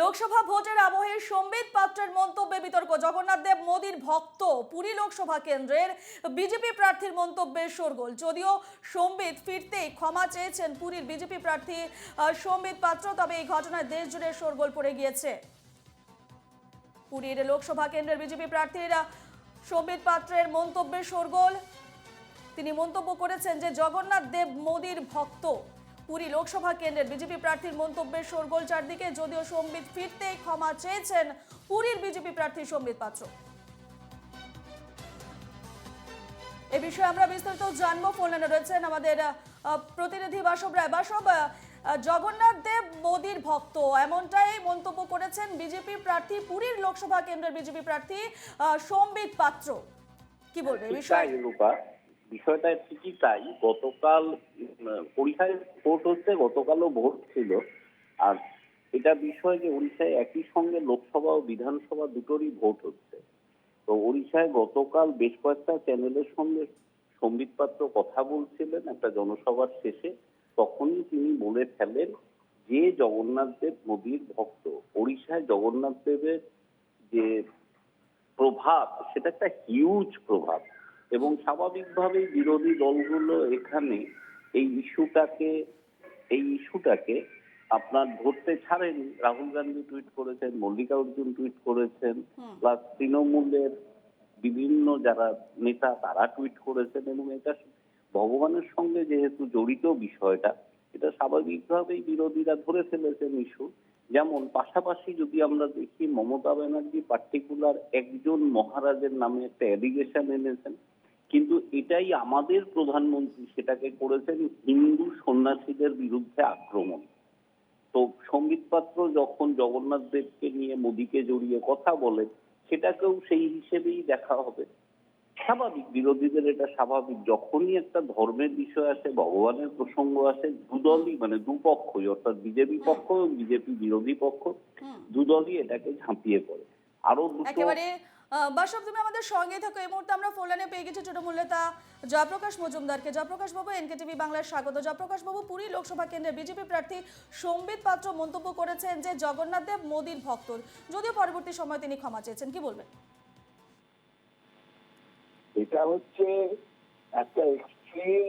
লোকসভা ভোটের আবহে সম্বিত পাত্রের মন্তব্যে বিতর্ক। জগন্নাথ দেব, মোদীর ভক্ত, পুরী লোকসভা কেন্দ্রের বিজেপি প্রার্থীর মন্তব্যে শোরগোল। যদিও সম্বিত ফিরতেই ক্ষমা চেয়েছেন পুরীর বিজেপি প্রার্থী সম্বিত পাত্র, তবে এই ঘটনায় দেশ জুড়ে শোরগোল পড়ে গিয়েছে। পুরীর লোকসভা কেন্দ্রের বিজেপি প্রার্থীর সম্বিত পাত্রের মন্তব্যে শোরগোল। তিনি মন্তব্য করেছেন যে, জগন্নাথ দেব, মোদীর ভক্ত। পুরী লোকসভা কেন্দ্রের বিজেপি প্রার্থীর মন্তব্যে শোরগোল চারদিকে। যদিও সম্বিত ফিরতে ক্ষমা চেয়েছেন পুরীর বিজেপি প্রার্থী সম্বিত পাত্র। এ বিষয়ে আমরা বিস্তারিত জানব। ফোনে রয়েছেন আমাদের প্রতিনিধি বাসব রায়। বাসব জগন্নাথ দেব মোদীর ভক্ত, এমনটাই মন্তব্য করেছেন বিজেপি প্রার্থী, পুরীর লোকসভা কেন্দ্রের বিজেপি প্রার্থী সম্বিত পাত্র। কি বলবে? বিষয়ে বিষয়টা ঠিকই তাই। গতকাল ওড়িশায় ভোট হচ্ছে, গতকালও ভোট ছিল। আর এটা বিষয় যে ওড়িশায় একই সঙ্গে লোকসভা ও বিধানসভা দুটোরই ভোট হচ্ছে। তো ওড়িশায় গতকাল বেশ কয়েকটা চ্যানেলের সঙ্গে সম্বিত পাত্র কথা বলছিলেন একটা জনসভার শেষে। তখনই তিনি বলে ফেলেন যে জগন্নাথ দেব মোদীর ভক্ত। ওড়িশায় জগন্নাথ দেবের যে প্রভাব, সেটা একটা হিউজ প্রভাব। এবং স্বাভাবিকভাবেই বিরোধী দলগুলো এখানে এই ইস্যুটাকে এই ইস্যুটাকে আপনার ধরতে ছাড়েন। রাহুল গান্ধী টুইট করেছেন মল্লিকা অর্জুন টুইট করেছেন প্লাস তৃণমূলের বিভিন্ন যারা নেতা তারা টুইট করেছেন এবং এটা ভগবানের সঙ্গে যেহেতু জড়িত বিষয়টা এটা স্বাভাবিকভাবেই বিরোধীরা ধরে ফেলেছেন ইস্যু। যেমন পাশাপাশি যদি আমরা দেখি মমতা ব্যানার্জি পার্টিকুলার একজন মহারাজের নামে একটা অ্যালিগেশন এনেছেন। কিন্তু এটাই আমাদের প্রধানমন্ত্রী সেটাকে করেছেন হিন্দু সন্ন্যাসীদের বিরুদ্ধে আক্রমণ। তো সংগীত পাত্র যখন জগন্নাথ দেবকে নিয়ে মোদীকে জড়িয়ে কথা বলে সেটাকেও সেই হিসেবেই দেখা হবে। স্বাভাবিক বিরোধীদের এটা স্বাভাবিক। যখনই একটা ধর্মের বিষয় আসে ভগবানের প্রসঙ্গ আসে দুদলই মানে দুপক্ষই অর্থাৎ বিজেপি পক্ষ এবং বিজেপি বিরোধী পক্ষ দুদলই এটাকে ঝাঁপিয়ে পড়ে। আরও দুটো বাসব, তুমি আমাদের সঙ্গে থাকো। এই মুহূর্তে আমরা ফোলানে পেয়ে গেছি তৃণমূল নেতা জয়প্রকাশ মজুমদারকে। জয়প্রকাশ বাবু, এনকেটিভি বাংলার স্বাগত। জয়প্রকাশ বাবু, পুরী লোকসভা কেন্দ্রের বিজেপি প্রার্থী সম্বিত পাত্র মন্তব্য করেছেন যে, জগন্নাথ দেব মোদীর ভক্ত যদিও পরবর্তী সময় তিনি ক্ষমা চেয়েছেন। কি বলবেন? এটা হচ্ছে একটা extreme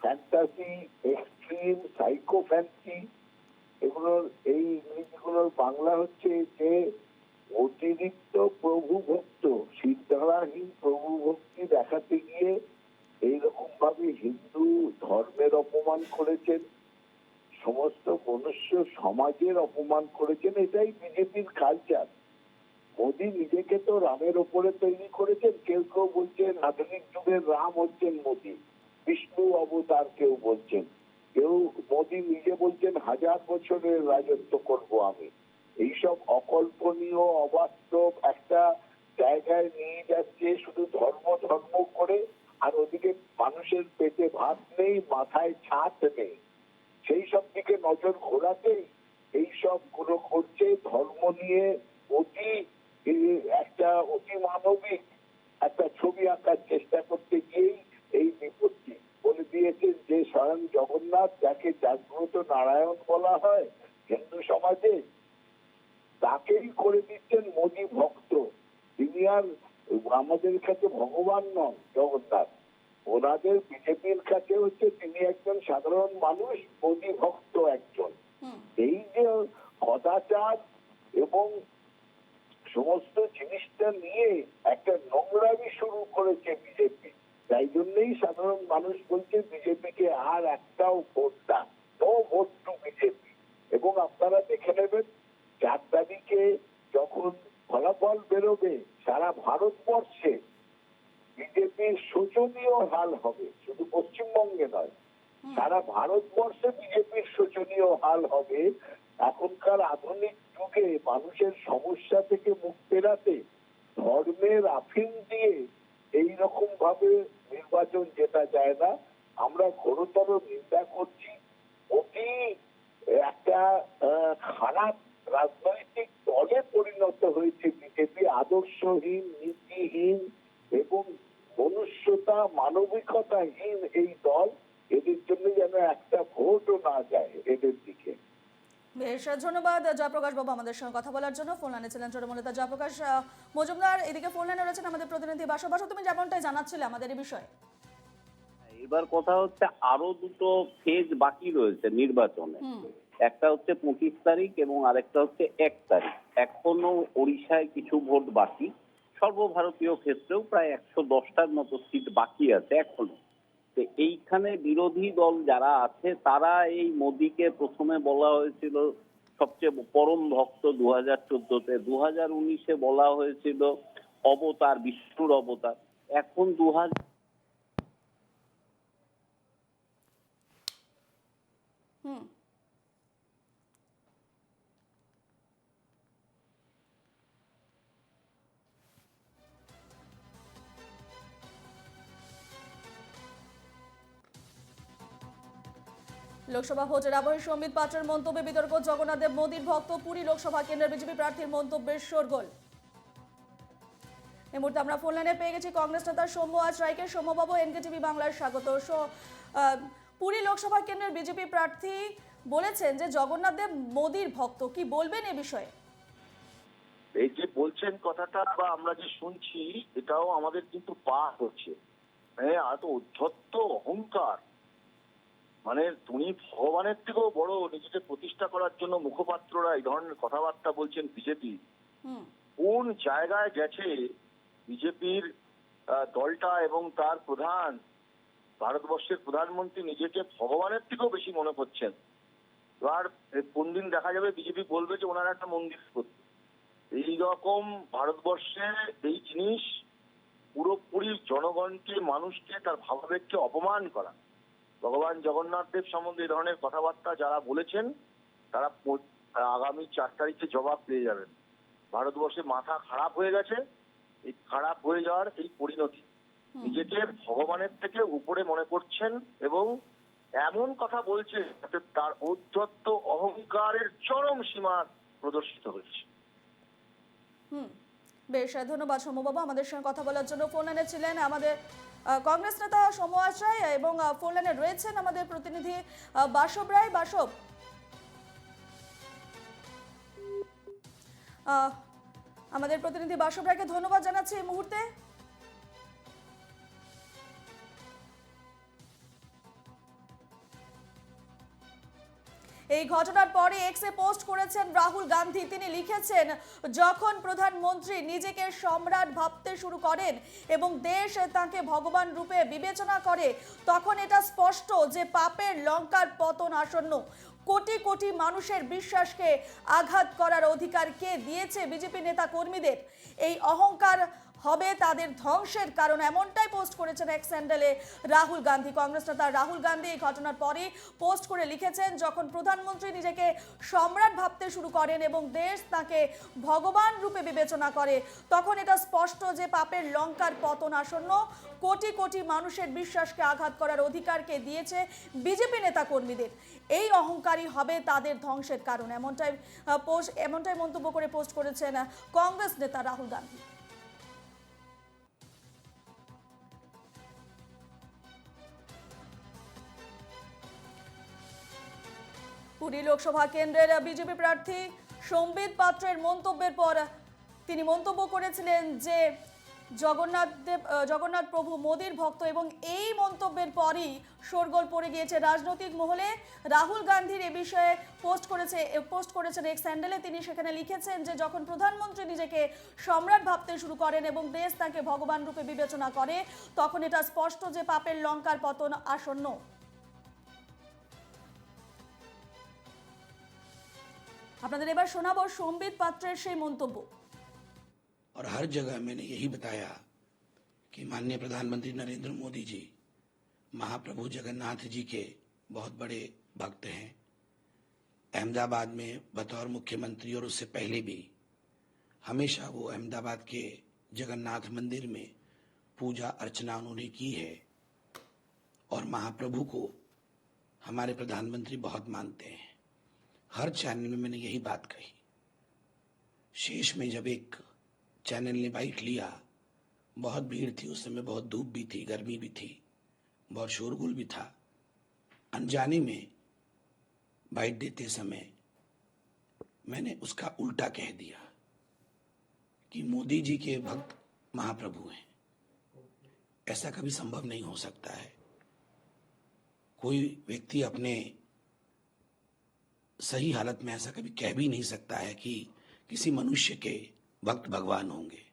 fantasy extreme psycho fancy এগুলোর, এই ইংরেজিগুলোর বাংলা হচ্ছে যে, অতিরিক্ত প্রভু ভক্ত সিদ্ধারাহীন প্রভু ভক্তি দেখাতে গিয়ে এইরকম ভাবে হিন্দু ধর্মের অপমান করেছেন, সমস্ত মনুষ্য সমাজের অপমান করেছেন, এটাই বিজেপির কালচার মোদী নিজেকে তো রামের ওপরে তৈরি করেছেন, কেউ কেউ বলছেন আধুনিক যুগের রাম হচ্ছেন মোদী, বিষ্ণু অবতার কেউ বলছেন। কেউ মোদী নিজে বলছেন হাজার বছরের রাজত্ব করব আমি। এইসব অকল্পনীয়, অবাস্তব জায়গায় নিয়ে যাচ্ছে, শুধু ধর্ম ধর্ম করে। আর ওদিকে মানুষের পেটে ভাত নেই, মাথায় ছাদ নেই। সেই সব দিকে নজর ঘোরাতেই এই সবগুলো করছে ধর্ম নিয়ে অতি একটা অতি মানবিক একটা ছবি আঁকার চেষ্টা করতে গিয়েই এই বিপত্তি। বলে দিয়েছেন যে, স্বয়ং জগন্নাথ যাকে জাগ্রত নারায়ণ বলা হয় হিন্দু সমাজে, তাকেই করে দিচ্ছেন মোদী ভক্ত। তিনি আর আমাদের কাছে ভগবান নন জগন্নাথ ওনাদের বিজেপির কাছে হচ্ছে তিনি একজন সাধারণ মানুষ মোদী ভক্ত একজন। এই যে কদাচার এবং সমস্ত জিনিসটা নিয়ে একটা নোংরামি শুরু করেছে বিজেপি তাই জন্যই সাধারণ মানুষ বলছে বিজেপিকে আর একটাও ভোট দান নো ভোট টু বিজেপি। এবং আপনারা দেখে নেবেন চার তারিখে যখন ফলাফল বেরোবে সারা ভারতবর্ষে। বিজেপির শোচনীয় হাল হবে শুধু পশ্চিমবঙ্গে নয় সারা ভারতবর্ষে বিজেপির শোচনীয় হাল হবে। এখনকার আধুনিক যুগে মানুষের সমস্যা থেকে মুখ পেরাতে ধর্মের আফিম দিয়ে এই রকম ভাবে নির্বাচন জেতা যায় না। আমরা ঘোরতর নিন্দা করছি। অতি একটা খারাপ রাজনৈতিক দলে পরিণত হয়েছে বিজেপি আদর্শহীন নীতিহীন এবং মনুষ্যতা মানবিকতাহীন এই দল। এদের জন্য যেন একটা ভোটও না যায় এদের দিকে। বেশ ধন্যবাদ জয়প্রকাশ বাবু আমাদের সঙ্গে কথা বলার জন্য। ফোন লাইনে ছিলেন তৃণমূল নেতা জয়প্রকাশ মজুমদার এদিকে ফোন লাইনে রয়েছেন আমাদের প্রতিনিধি বাসা। বাসা তুমি যেমনটাই জানাচ্ছিলে আমাদের এই বিষয়ে। এবার কথা হচ্ছে আরও দুটো ফেজ বাকি রয়েছে নির্বাচনে। একটা হচ্ছে পঁচিশ তারিখ এবং আরেকটা হচ্ছে এক তারিখ। এখনও ওড়িশায় কিছু ভোট বাকি। সর্বভারতীয় ক্ষেত্রেও প্রায় একশো দশটার মতো সিট বাকি আছে এখনও। এইখানে বিরোধী দল যারা আছে, তারা এই মোদীকে প্রথমে বলা হয়েছিল সবচেয়ে পরম ভক্ত দু হাজার চোদ্দতে। দু হাজার উনিশে বলা হয়েছিল অবতার, বিষ্ণুর অবতার। এখন দু হাজার লোকসভা ভোটের আবহে সম্বিত পাত্রের মন্তব্যে বিতর্ক জগন্নাথ দেব মোদীর ভক্ত, পুরী লোকসভা কেন্দ্রের বিজেপি প্রার্থীর মন্তব্যের শোরগোল। এই মুহূর্তে আমরা ফোন লাইনে পেয়ে গেছি কংগ্রেস নেতা সৌম্য আজ রায়কে। সৌম্যবাবু এনকেটিভি বাংলার স্বাগত। পুরী লোকসভা কেন্দ্রের বিজেপি প্রার্থী বলেছেন যে জগন্নাথ দেব মোদীর ভক্ত। কি বলবেন এ বিষয়ে? এই যে বলছেন কথাটা বা আমরা যে শুনছি, এটাও আমাদের কিন্তু পা হচ্ছে হ্যাঁ এত উদ্ধত্ত অহংকার মানে তুমি ভগবানের থেকেও বড় নিজেকে প্রতিষ্ঠা করার জন্য মুখপাত্ররা এই ধরনের কথাবার্তা বলছেন বিজেপি। কোন জায়গায় গেছে বিজেপির দলটা এবং তার প্রধান ভারতবর্ষের প্রধানমন্ত্রী নিজেকে ভগবানের থেকেও বেশি মনে করছেন? এবার এ কোন দিন দেখা যাবে বিজেপি বলবে যে ওনারা একটা মন্দির করতে এই রকম ভারতবর্ষে এই জিনিস পুরোপুরি জনগণকে মানুষকে তার ভাবাবেগকে অপমান করা। ভগবান জগন্নাথ দেব সম্বন্ধে এই ধরনের কথাবার্তা যারা বলেছেন তারা আগামী চার তারিখে জবাব পেয়ে যাবেন। ভারতবর্ষে মাথা খারাপ হয়ে গেছে এই খারাপ হয়ে যাওয়ার এই পরিণতি। নিজেকে ভগবানের থেকে উপরে মনে করছেন এবং এমন কথা বলছে যাতে তার ঔদ্ধত্য অহংকারের চরম সীমা প্রদর্শিত হয়েছে। হুম। বেশ ধন্যবাদ সোমবাবু আমাদের সঙ্গে কথা বলার জন্য। ফোন এনেছিলেন ছিলেন আমাদের কংগ্রেস নেতা আজ রায় এবং ফোন লাইনে রয়েছেন আমাদের প্রতিনিধি বাসব রায়। বাসব। আমাদের প্রতিনিধি বাসব রায়কে ধন্যবাদ জানাচ্ছি এই মুহূর্তে। এই ঘটনার পরে এক্সে পোস্ট করেছেন রাহুল গান্ধী। তিনি লিখেছেন, যখন প্রধানমন্ত্রী নিজেকে সম্রাট ভাবতে শুরু করেন এবং দেশ তাকে ভগবান রূপে বিবেচনা করে, তখন এটা স্পষ্ট যে পাপের লঙ্কার পতন আসন্ন। কোটি কোটি মানুষের বিশ্বাসকে আঘাত করার অধিকার কে দিয়েছে বিজেপি নেতা কর্মীদের? এই অহংকার হবে তাদের ধ্বংসের কারণ এমনটাই পোস্ট করেছেন এক স্যান্ডেলে রাহুল গান্ধী। কংগ্রেস নেতা রাহুল গান্ধী এই ঘটনার পরে পোস্ট করে লিখেছেন, যখন প্রধানমন্ত্রী নিজেকে সম্রাট ভাবতে শুরু করেন এবং দেশ তাকে ভগবান রূপে বিবেচনা করে, তখন এটা স্পষ্ট যে পাপের লঙ্কার পতন আসন্ন। কোটি কোটি মানুষের বিশ্বাসকে আঘাত করার অধিকারকে দিয়েছে বিজেপি নেতা কর্মীদের এই অহংকারী হবে তাদের ধ্বংসের কারণ। এমনটাই পোস্ট, এমনটাই মন্তব্য করে পোস্ট করেছেন কংগ্রেস নেতা রাহুল গান্ধী। পুরী লোকসভা কেন্দ্রের বিজেপি প্রার্থী সম্বিত পাত্রের মন্তব্যের পর তিনি মন্তব্য করেছিলেন যে জগন্নাথ দেব জগন্নাথ প্রভু মোদীর ভক্ত এবং এই মন্তব্যের পরই শোরগোল পড়ে গিয়েছে রাজনৈতিক মহলে। রাহুল গান্ধীর এ বিষয়ে পোস্ট করেছে পোস্ট করেছেন এক স্যান্ডেলে তিনি সেখানে লিখেছেন যে, যখন প্রধানমন্ত্রী নিজেকে সম্রাট ভাবতে শুরু করেন এবং দেশ তাকে ভগবান রূপে বিবেচনা করে, তখন এটা স্পষ্ট যে পাপের লঙ্কার পতন আসন্ন। আপনাদের এবার শোনাবো সম্বিত পাত্রের সেই মন্তব্য और हर जगह मैंने यही बताया कि माननीय प्रधानमंत्री नरेंद्र मोदी जी महाप्रभु जगन्नाथ जी के बहुत बड़े भक्त हैं अहमदाबाद में बतौर मुख्यमंत्री और उससे पहले भी हमेशा वो अहमदाबाद के जगन्नाथ मंदिर में पूजा अर्चना उन्होंने की है और महाप्रभु को हमारे प्रधानमंत्री बहुत मानते हैं हर चैनल में मैंने यही बात कही। शेष में जब एक चैनल ने बाइट लिया, बहुत भीड़ थी, उस समय बहुत धूप भी थी, गर्मी भी थी, बहुत शोरगुल भी था। अनजाने में बाइट देते समय मैंने उसका उल्टा कह दिया कि मोदी जी के भक्त महाप्रभु हैं। ऐसा कभी संभव नहीं हो सकता है। कोई व्यक्ति अपने सही हालत में ऐसा कभी कह भी नहीं सकता है कि किसी मनुष्य के भक्त भगवान होंगे।